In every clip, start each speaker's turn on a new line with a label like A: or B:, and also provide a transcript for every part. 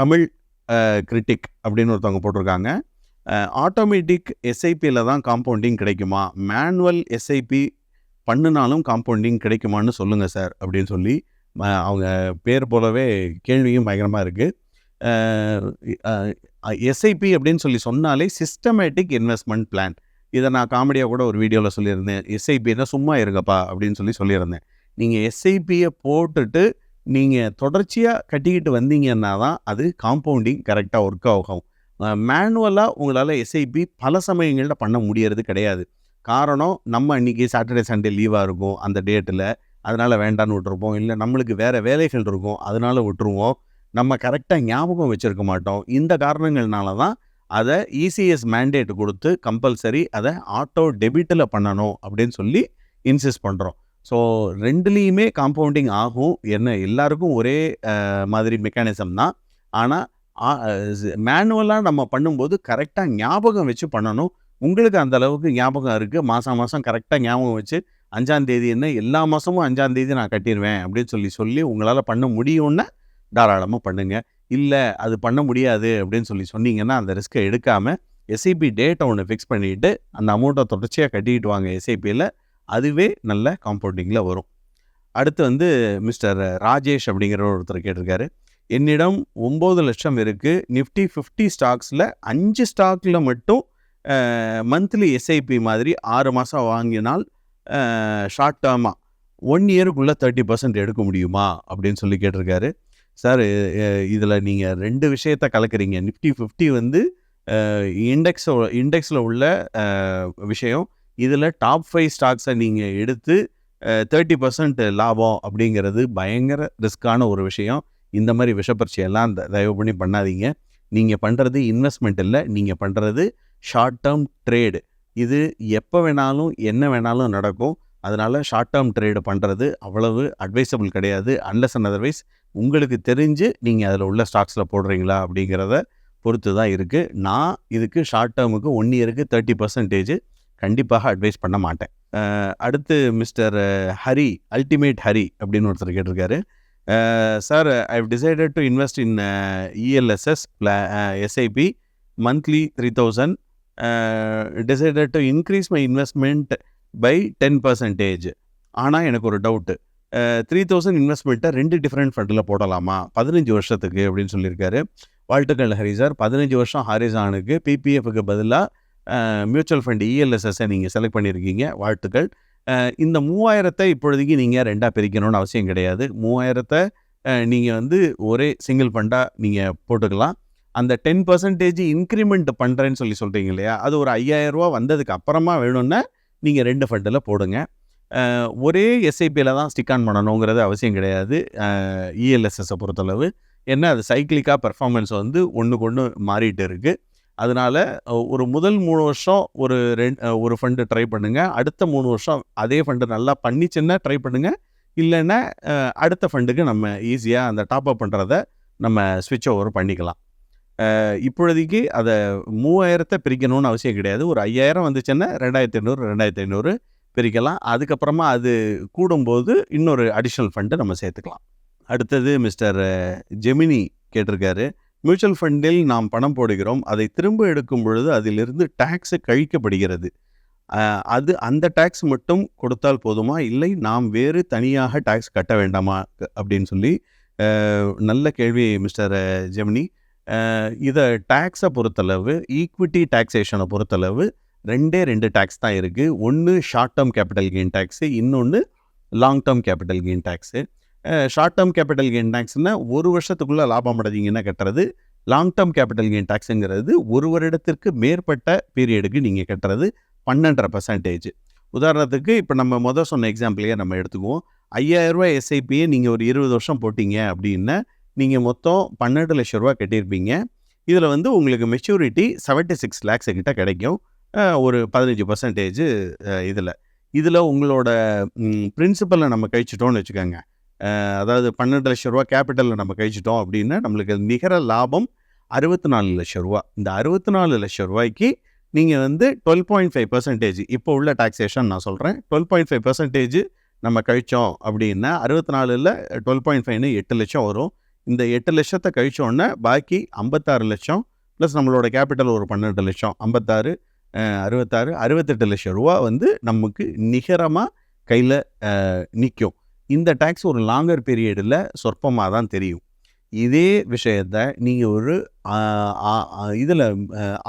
A: Tamil critic அப்படின்னு ஒருத்தவங்க போட்டிருக்காங்க. ஆட்டோமேட்டிக் எஸ்ஐபியில் தான் காம்பவுண்டிங் கிடைக்குமா? மேனுவல் எஸ்ஐபி பண்ணினாலும் காம்பவுண்டிங் கிடைக்குமான்னு சொல்லுங்கள் சார் அப்படின்னு சொல்லி அவங்க பேர் போலவே கேள்வியும் பயங்கரமாக இருக்குது எஸ்ஐபி அப்படின்னு சொல்லி சொன்னாலே சிஸ்டமேட்டிக் இன்வெஸ்ட்மெண்ட் பிளான் இதை நான் காமெடியாக கூட ஒரு வீடியோவில் சொல்லியிருந்தேன். எஸ்ஐபின்னா சும்மா இருங்கப்பா அப்படின்னு சொல்லி சொல்லியிருந்தேன். நீங்கள் எஸ்ஐபியை போட்டுட்டு நீங்கள் தொடர்ச்சியாக கட்டிக்கிட்டு வந்தீங்கன்னா தான் அது காம்பவுண்டிங் கரெக்டாக ஒர்க் ஆகும். மேனுவலாக உங்களால் எஸ்ஐபி பல சமயங்களில் பண்ண முடியறது கிடையாது. காரணம் நம்ம அன்றைக்கி சாட்டர்டே சண்டே லீவாக இருக்கும் அந்த டேட்டில் அதனால் வேண்டான்னு விட்டுருப்போம். இல்லை நம்மளுக்கு வேறு வேலைகள் இருக்கும் அதனால் விட்டுருவோம். நம்ம கரெக்டாக ஞாபகம் வச்சுருக்க மாட்டோம். இந்த காரணங்கள்னால தான் அதை இசிஎஸ் மேண்டேட் கொடுத்து கம்பல்சரி அதை ஆட்டோ டெபிட்டில் பண்ணணும் அப்படின்னு சொல்லி இன்சிஸ்ட் பண்ணுறோம் ஸோ ரெண்டுலேயுமே காம்பவுண்டிங் ஆகும். என்ன எல்லாருக்கும் ஒரே மாதிரி மெக்கானிசம் தான். ஆனால் மேனுவலாக நம்ம பண்ணும்போது கரெக்டாக ஞாபகம் வச்சு பண்ணணும். உங்களுக்கு அந்த அளவுக்கு ஞாபகம் இருக்குது மாதம் மாதம் கரெக்டாக ஞாபகம் வச்சு அஞ்சாம் தேதி என்ன எல்லா மாதமும் அஞ்சாம் தேதி நான் கட்டிடுவேன் அப்படின்னு சொல்லி சொல்லி உங்களால் பண்ண முடியும்னா தாராளமாக பண்ணுங்கள் இல்லை அது பண்ண முடியாது அப்படின்னு சொல்லி சொன்னீங்கன்னா அந்த ரிஸ்க்கை எடுக்காமல் எஸ்ஐபி டேட்டை ஒன்று ஃபிக்ஸ் பண்ணிவிட்டு அந்த அமௌண்ட்டை தொடர்ச்சியாக கட்டிக்கிட்டு வாங்க எஸ்ஐபியில் அதுவே நல்ல காம்பவுண்டிங்கில் வரும். அடுத்து வந்து மிஸ்டர் ராஜேஷ் அப்படிங்கிற ஒருத்தர் கேட்டிருக்காரு. என்னிடம் ஒம்பது லட்சம் இருக்குது நிஃப்டி ஃபிஃப்டி ஸ்டாக்ஸில் அஞ்சு ஸ்டாக்கில் மட்டும் மந்த்லி எஸ்ஐபி மாதிரி ஆறு மாதம் வாங்கினால் ஷார்ட் டேர்மாக ஒன் இயருக்குள்ளே தேர்ட்டி பர்சன்ட் எடுக்க முடியுமா? அப்படின்னு சொல்லி கேட்டிருக்காரு. சார் இதில் நீங்கள் ரெண்டு விஷயத்த கலக்குறீங்க. நிஃப்டி ஃபிஃப்டி வந்து இண்டெக்ஸோ இண்டெக்ஸில் உள்ள விஷயம் இதில் டாப் ஃபைவ் ஸ்டாக்ஸை நீங்கள் எடுத்து தேர்ட்டி பர்சன்ட் லாபம் அப்படிங்கிறது பயங்கர ரிஸ்க்கான ஒரு விஷயம். இந்த மாதிரி விஷப்பரிச்சையெல்லாம் தயவு பண்ணி பண்ணாதீங்க. நீங்கள் பண்ணுறது இன்வெஸ்ட்மெண்ட் இல்லை நீங்கள் பண்ணுறது ஷார்ட் டேர்ம் ட்ரேடு இது எப்போ வேணாலும் என்ன வேணாலும் நடக்கும். அதனால் ஷார்ட் டேர்ம் ட்ரேடு பண்ணுறது அவ்வளவு அட்வைசபிள் கிடையாது. அன்லஸ் அண்ட் அதர்வைஸ் உங்களுக்கு தெரிஞ்சு நீங்கள் அதில் உள்ள ஸ்டாக்ஸில் போடுறீங்களா அப்படிங்கிறத பொறுத்து தான் இருக்குது நான் இதுக்கு ஷார்ட் டேர்முக்கு ஒன் இயருக்கு தேர்ட்டி பர்சன்டேஜ் கண்டிப்பாக அட்வைஸ் பண்ண மாட்டேன். அடுத்து மிஸ்டர் ஹரி அல்டிமேட் ஹரி அப்படின்னு ஒருத்தர் கேட்டிருக்காரு. Sir I have decided to invest in ELSS SIP monthly three thousand decided to increase my investment by ten percentage ஆனால் எனக்கு ஒரு டவுட்டு த்ரீ தௌசண்ட் இன்வெஸ்ட்மெண்ட்டை ரெண்டு டிஃப்ரெண்ட் ஃபண்டில் போடலாமா? பதினஞ்சு வருஷத்துக்கு அப்படின்னு சொல்லியிருக்காரு. வாழ்த்துக்கள் ஹரி சார் பதினஞ்சு வருஷம் ஹாரிசானுக்கு பிபிஎஃப்க்கு பதிலாக மியூச்சுவல் ஃபண்ட் இஎல்எஸ்எஸ்ஸை நீங்கள் செலக்ட் பண்ணியிருக்கீங்க வாழ்த்துக்கள். இந்த மூவாயிரத்தை இப்பொழுதைக்கு நீங்கள் ரெண்டாக பிரிக்கணும்னு அவசியம் கிடையாது. மூவாயிரத்தை நீங்கள் வந்து ஒரே சிங்கிள் ஃபண்டாக நீங்கள் போட்டுக்கலாம். அந்த டென் பர்சன்டேஜ் இன்க்ரிமெண்ட் பண்ணுறேன்னு சொல்லி சொல்கிறீங்க இல்லையா? அது ஒரு 5000 ரூபா வந்ததுக்கு அப்புறமா வேணும்னா நீங்கள் ரெண்டு ஃபண்டில் போடுங்க. ஒரே எஸ்ஐபியில் தான் ஸ்டிக் ஆன் பண்ணணுங்கிறது அவசியம் கிடையாது. இஎல்எஸ்எஸை பொறுத்தளவு. ஏன்னா அது சைக்கிளிக்காக பெர்ஃபார்மன்ஸ் வந்து ஒன்றுக்கு ஒன்று மாறிட்டு இருக்குது அதனால ஒரு முதல் மூணு வருஷம் ஒரு ரெண்டு ஒரு ஃபண்டு ட்ரை பண்ணுங்கள் அடுத்த மூணு வருஷம் அதே ஃபண்டு நல்லா பண்ணிச்சுன்னா ட்ரை பண்ணுங்கள் இல்லைன்னா அடுத்த ஃபண்டுக்கு நம்ம ஈஸியாக அந்த டாப் அப் பண்ணுறத நம்ம ஸ்விட்ச் ஓவர் பண்ணிக்கலாம். இப்பொழுதைக்கு அதை மூவாயிரத்தை பிரிக்கணும்னு அவசியம் கிடையாது. ஒரு ஐயாயிரம் வந்துச்சுன்னா ரெண்டாயிரத்தி ஐநூறு ரெண்டாயிரத்தி ஐநூறு பிரிக்கலாம். அதுக்கப்புறமா அது கூடும்போது இன்னொரு அடிஷ்னல் ஃபண்டு நம்ம சேர்த்துக்கலாம். அடுத்தது மிஸ்டர் ஜெமினி கேட்டிருக்காரு. மியூச்சுவல் ஃபண்டில் நாம் பணம் போடுகிறோம். அதை திரும்ப எடுக்கும் பொழுது அதிலிருந்து டேக்ஸு கழிக்கப்படுகிறது. அது அந்த டேக்ஸ் மட்டும் கொடுத்தால் போதுமா? இல்லை நாம் வேறு தனியாக டேக்ஸ் கட்ட வேண்டாமா? அப்படின்னு சொல்லி நல்ல கேள்வி மிஸ்டர் ஜெமினி. இதை டேக்ஸை பொறுத்தளவு ஈக்விட்டி டேக்ஸேஷனை பொறுத்தளவு ரெண்டே ரெண்டு டேக்ஸ் தான் இருக்குது ஒன்று short term capital gain tax இன்னொன்று long term capital gain tax. Short term capital gain டேக்ஸ்னால் ஒரு வருஷத்துக்குள்ளே லாபம் அடைஞ்சிங்கன்னா கட்டுறது. லாங் டேர்ம் கேபிட்டல் கெயின் டேக்ஸுங்கிறது ஒரு வருடத்திற்கு மேற்பட்ட பீரியடுக்கு நீங்கள் கட்டுறது பன்னெண்டரை பர்சன்டேஜ் உதாரணத்துக்கு இப்போ நம்ம மொதல் சொன்ன எக்ஸாம்பிளையே நம்ம எடுத்துக்குவோம். ஐயாயிரம் எஸ்ஐபியை நீங்கள் ஒரு இருபது வருஷம் போட்டிங்க அப்படின்னா நீங்கள் மொத்தம் பன்னெண்டு லட்ச ரூபா கட்டியிருப்பீங்க. இதில் வந்து உங்களுக்கு மெச்சூரிட்டி 76 சிக்ஸ் லேக்ஸ் கிட்ட கிடைக்கும். ஒரு பதினஞ்சு பர்சன்டேஜ் இதில். இதில் உங்களோட பிரின்சிபலை நம்ம கழிச்சிட்டோம்னு வச்சுக்கோங்க. அதாவது பன்னெண்டு லட்ச ரூபா கேபிட்டலில் நம்ம கழிச்சிட்டோம் அப்படின்னா நம்மளுக்கு நிகர லாபம் அறுபத்தி நாலு லட்ச ரூபா. இந்த அறுபத்தி நாலு லட்ச ரூபாய்க்கு நீங்கள் வந்து டுவெல் பாயிண்ட் ஃபைவ் பர்சன்டேஜ் இப்போ உள்ள டாக்ஸேஷன் நான் சொல்கிறேன் டுவெல் பாயிண்ட் ஃபைவ் பர்சன்டேஜ் நம்ம கழித்தோம் அப்படின்னா அறுபத்தி நாலில் டுவெல் பாயிண்ட் ஃபைவ்னு எட்டு லட்சம் வரும். இந்த எட்டு லட்சத்தை கழிச்சோடனே பாக்கி ஐம்பத்தாறு லட்சம் ப்ளஸ் நம்மளோட கேபிட்டல் ஒரு பன்னெண்டு லட்சம். ஐம்பத்தாறு அறுபத்தாறு அறுபத்தெட்டு லட்சம் ரூபா வந்து நமக்கு நிகரமாக கையில் நிற்கும் இந்த டேக்ஸ் ஒரு லாங்கர் பீரியடில் சொற்பமாக தான் தெரியும். இதே விஷயத்த நீங்கள் ஒரு இதில்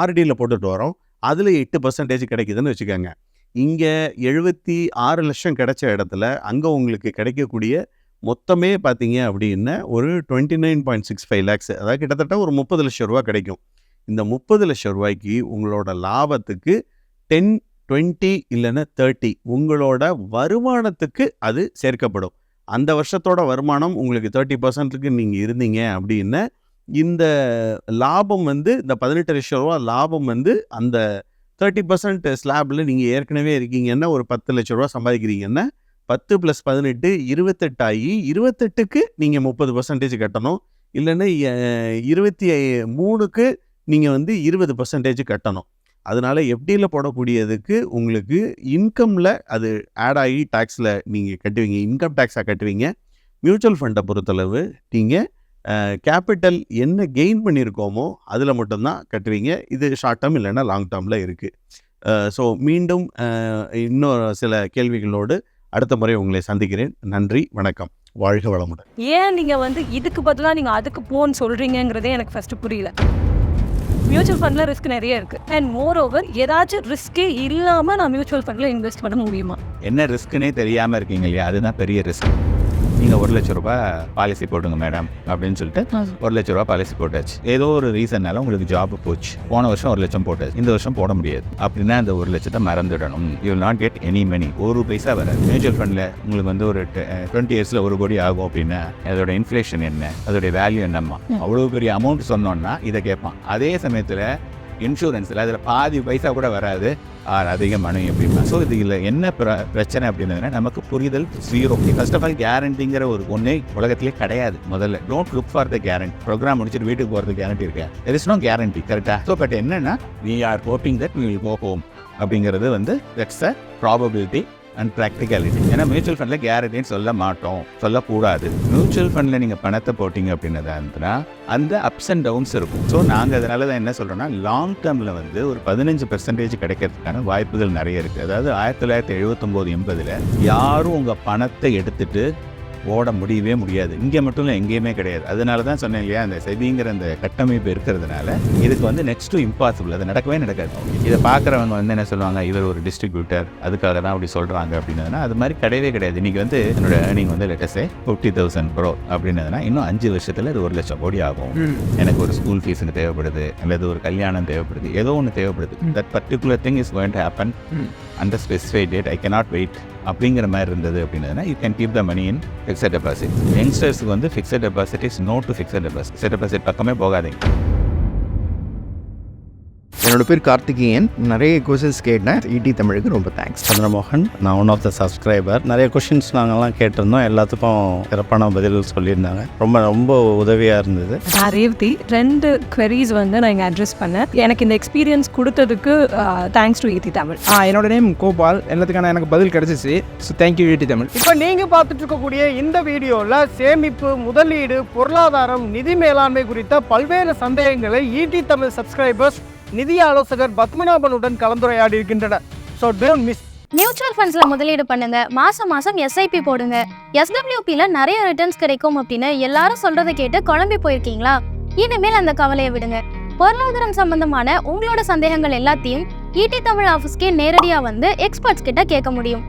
A: ஆர்டியில் போட்டுட்டு வரோம். அதில் எட்டு பர்சன்டேஜ் கிடைக்குதுன்னு வச்சுக்கோங்க. இங்கே எழுபத்தி ஆறு லட்சம் கிடைச்ச இடத்துல அங்கே உங்களுக்கு கிடைக்கக்கூடிய மொத்தமே பார்த்தீங்க அப்படின்னா ஒரு twenty nine point six five lakhs அதாவது கிட்டத்தட்ட ஒரு முப்பது லட்சம் ரூபா கிடைக்கும். இந்த முப்பது லட்சம் ரூபாய்க்கு உங்களோட லாபத்துக்கு டென் டுவெண்ட்டி இல்லைன்னா தேர்ட்டி. உங்களோட வருமானத்துக்கு அது சேர்க்கப்படும். அந்த வருஷத்தோட வருமானம் உங்களுக்கு தேர்ட்டி பர்சன்ட்டுக்கு நீங்கள் இருந்தீங்க அப்படின்னா இந்த லாபம் வந்து இந்த பதினெட்டு லட்சம் ரூபா லாபம் வந்து அந்த தேர்ட்டி பர்சன்ட் ஸ்லாபில் நீங்கள் ஏற்கனவே இருக்கீங்கன்னா ஒரு பத்து லட்ச ரூபா சம்பாதிக்கிறீங்கன்னா பத்து ப்ளஸ் பதினெட்டு இருபத்தெட்டு ஆகி இருபத்தெட்டுக்கு நீங்கள் முப்பது பர்சன்டேஜ் கட்டணும். இல்லைன்னா இருபத்தி மூணுக்கு நீங்கள் வந்து இருபது பர்சன்டேஜ் கட்டணும். அதனால் எஃப்டியில் போடக்கூடியதுக்கு உங்களுக்கு இன்கமில் அது ஆட் ஆகி டேக்ஸில் நீங்கள் கட்டுவீங்க. இன்கம் டேக்ஸாக கட்டுவீங்க. மியூச்சுவல் ஃபண்டை பொறுத்தளவு நீங்கள் கேபிட்டல் என்ன கெயின் பண்ணியிருக்கோமோ அதில் மட்டும்தான் கட்டுவீங்க. இது ஷார்ட் டேர்ம் இல்லைன்னா லாங் டேர்மில் இருக்குது ஸோ மீண்டும் இன்னொரு சில கேள்விகளோடு அடுத்த முறை உங்களை சந்திக்கிறேன். நன்றி வணக்கம். வாழ்க வளமுடன்.
B: ஏன் நீங்கள் வந்து இதுக்கு பதிலாக நீங்கள் அதுக்கு போன்னு சொல்கிறீங்கங்கிறதே எனக்கு ஃபஸ்ட்டு புரியல. மியூச்சுவல் ஃபண்டில் ரிஸ்க் நிறைய இருக்குது அண்ட் மோர் ஓவர் ஏதாச்சும் ரிஸ்க்கே இல்லாமல் நான் மியூச்சுவல் ஃபண்டில் இன்வெஸ்ட் பண்ண முடியுமா?
C: என்ன ரிஸ்க்குனே தெரியாமல் இருக்கீங்க இல்லையா? அதுதான் பெரிய ரிஸ்க் நீங்கள் ஒரு லட்ச ரூபாய் பாலிசி போட்டுங்க மேடம் அப்படின்னு சொல்லிட்டு ஒரு லட்ச ரூபாய் பாலிசி போட்டாச்சு. ஏதோ ஒரு ரீசன்னால உங்களுக்கு ஜாப் போச்சு. போன வருஷம் ஒரு லட்சம் போட்டாச்சு. இந்த வருஷம் போட முடியாது. அப்படின்னா அந்த ஒரு லட்சத்தை மறந்துடணும். You will not get any money ஒரு பைசா வராது மியூச்சுவல் ஃபண்டில் உங்களுக்கு வந்து ஒரு டுவெண்ட்டி இயர்ஸில் ஒரு கோடி ஆகும் அப்படின்னா அதோட இன்ஃப்ளேஷன் என்ன? அதோடைய வேல்யூ என்னம்மா? அவ்வளோ பெரிய அமௌண்ட் சொன்னோன்னா இதை கேட்பான். அதே சமயத்தில் இன்சூரன்ஸில் அதில் பாதி பைசா கூட வராது. ஆர் அதிக மனு எப்படின்னா ஸோ இதில் என்ன பிர- பிரச்சனை அப்படின்னா நமக்கு புரிதல் ஜீரோ ஃபர்ஸ்ட் ஆஃப் ஆல் கேரண்டிங்கிற ஒரு ஒன்றே உலகத்திலே கிடையாது முதல்ல. Don't look for the guarantee programme முடிச்சுட்டு வீட்டுக்கு போகிறது கேரண்டி இருக்கு? தெர் இஸ் நோ கேரண்டி கரெக்டாக ஸோ பட் என்னன்னா we are hoping that will go home அப்படிங்கிறது வந்து that's a probability and practicality ஏன்னா மியூச்சுவல் ஃபண்டில் கேரண்டின்னு சொல்ல மாட்டோம். சொல்லக்கூடாது. மியூச்சுவல் ஃபண்டில் நீங்கள் பணத்தை போட்டிங்க அப்படின்னதா இருந்துன்னா அந்த அப்ஸ் அண்ட் டவுன்ஸ் இருக்கும். ஸோ நாங்கள் அதனால தான் என்ன சொல்கிறோம்னா லாங் டேர்மில் வந்து ஒரு பதினஞ்சு பெர்சன்டேஜ் கிடைக்கிறதுக்கான வாய்ப்புகள் நிறைய இருக்குது அதாவது ஆயிரத்தி தொள்ளாயிரத்தி எழுபத்தொம்போது எண்பதில் யாரும் உங்கள் பணத்தை எடுத்துட்டு ஓட முடியவே முடியாது. இங்கே மட்டும் இல்லை எங்கேயுமே கிடையாது. அதனால தான் சொன்னேன் இல்லையா அந்த செபிங்கிற அந்த கட்டமைப்பு இருக்கிறதுனால இதுக்கு வந்து நெக்ஸ்ட் டு இம்பாசிபிள் அது நடக்கவே நடக்காது. இதை பார்க்குறவங்க வந்து என்ன சொல்லுவாங்க இவர் ஒரு டிஸ்ட்ரிபியூட்டர் அதுக்காக தான் அப்படி சொல்கிறாங்க அப்படின்னதுனா அது மாதிரி கிடையவே கிடையாது. இன்றைக்கி வந்து என்னோட ஏர்னிங் வந்து let's say fifty thousand bro அப்படின்னதுனா இன்னும் அஞ்சு வருஷத்தில் இது ஒரு லட்சம் கோடி ஆகும். எனக்கு ஒரு ஸ்கூல் ஃபீஸுக்கு தேவைப்படுது அல்லது ஒரு கல்யாணம் தேவைப்படுது ஏதோ ஒன்று தேவைப்படுது. That particular thing is going to happen அந்த specified date I cannot wait அப்படிங்கிற மாதிரி இருந்தது அப்படின்னா you can keep the money in fixed deposit யங்ஸ்டர்ஸ்க்கு வந்து fixed deposit is no to fixed deposit fixed deposit பக்கமே போகாதீங்க.
D: என்னோட பேர் கார்த்திகேயன். நிறைய கொஷின்ஸ் கேட்டேன். இடி தமிழுக்கு ரொம்ப தேங்க்ஸ்
E: சந்திரமோகன் நான் ஒன் ஆஃப் த சப்ஸ்கிரைபர் நிறைய கொஷின்ஸ் நாங்கள்லாம் கேட்டிருந்தோம். எல்லாத்துக்கும் சிறப்பான பதில் சொல்லியிருந்தாங்க. ரொம்ப ரொம்ப உதவியாக இருந்தது.
B: ரேவதி. ரெண்டு queries வந்து நான் இங்கே அட்ரஸ் பண்ணேன். எனக்கு இந்த எக்ஸ்பீரியன்ஸ் கொடுத்ததுக்கு தேங்க்ஸ் டு ஈதி தமிழ்.
F: ஆ என்னோட நேம் கோபால். எல்லாத்துக்கான எனக்கு பதில் கிடைச்சிச்சு. ஸோ தேங்க்யூ யூடி தமிழ். இப்போ நீங்கள் பார்த்துட்டு இருக்கக்கூடிய இந்த வீடியோவில் சேமிப்பு முதலீடு பொருளாதாரம் நிதி மேலாண்மை குறித்த பல்வேறு சந்தேகங்களை ஈடி தமிழ் சப்ஸ்கிரைபர்ஸ் நிதி ஆலோசகர் பத்மநாபனுடன் கலந்துரையாடி இருக்கின்றனர் ஸோ டோன்ட் மிஸ்
G: மியூச்சுவல் ஃபண்ட்ஸ்ல முதலீடு பண்ணுங்க. மாசம் மாசம் எஸ்ஐபி போடுங்க. எஸ்டபிள்யூபில நிறைய ரிட்டர்ன்ஸ் கிடைக்கும் அப்படின்னு எல்லாரும் சொல்றதை கேட்டு குழம்பி போயிருக்கீங்களா? இனிமேல் அந்த கவலையை விடுங்க. பொருளாதாரம் சம்பந்தமான உங்களோட சந்தேகங்கள் எல்லாத்தையும் ஈடி தமிழ் ஆஃபீஸ்க்கே நேரடியாக வந்து எக்ஸ்பர்ட்ஸ் கிட்ட கேட்க முடியும்.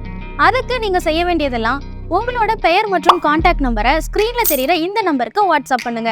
G: அதுக்கு நீங்க செய்ய வேண்டியதெல்லாம் உங்களோட பெயர் மற்றும் கான்டாக்ட் நம்பரை ஸ்க்ரீனில் தெரியுற இந்த நம்பருக்கு வாட்ஸ்அப் பண்ணுங்க.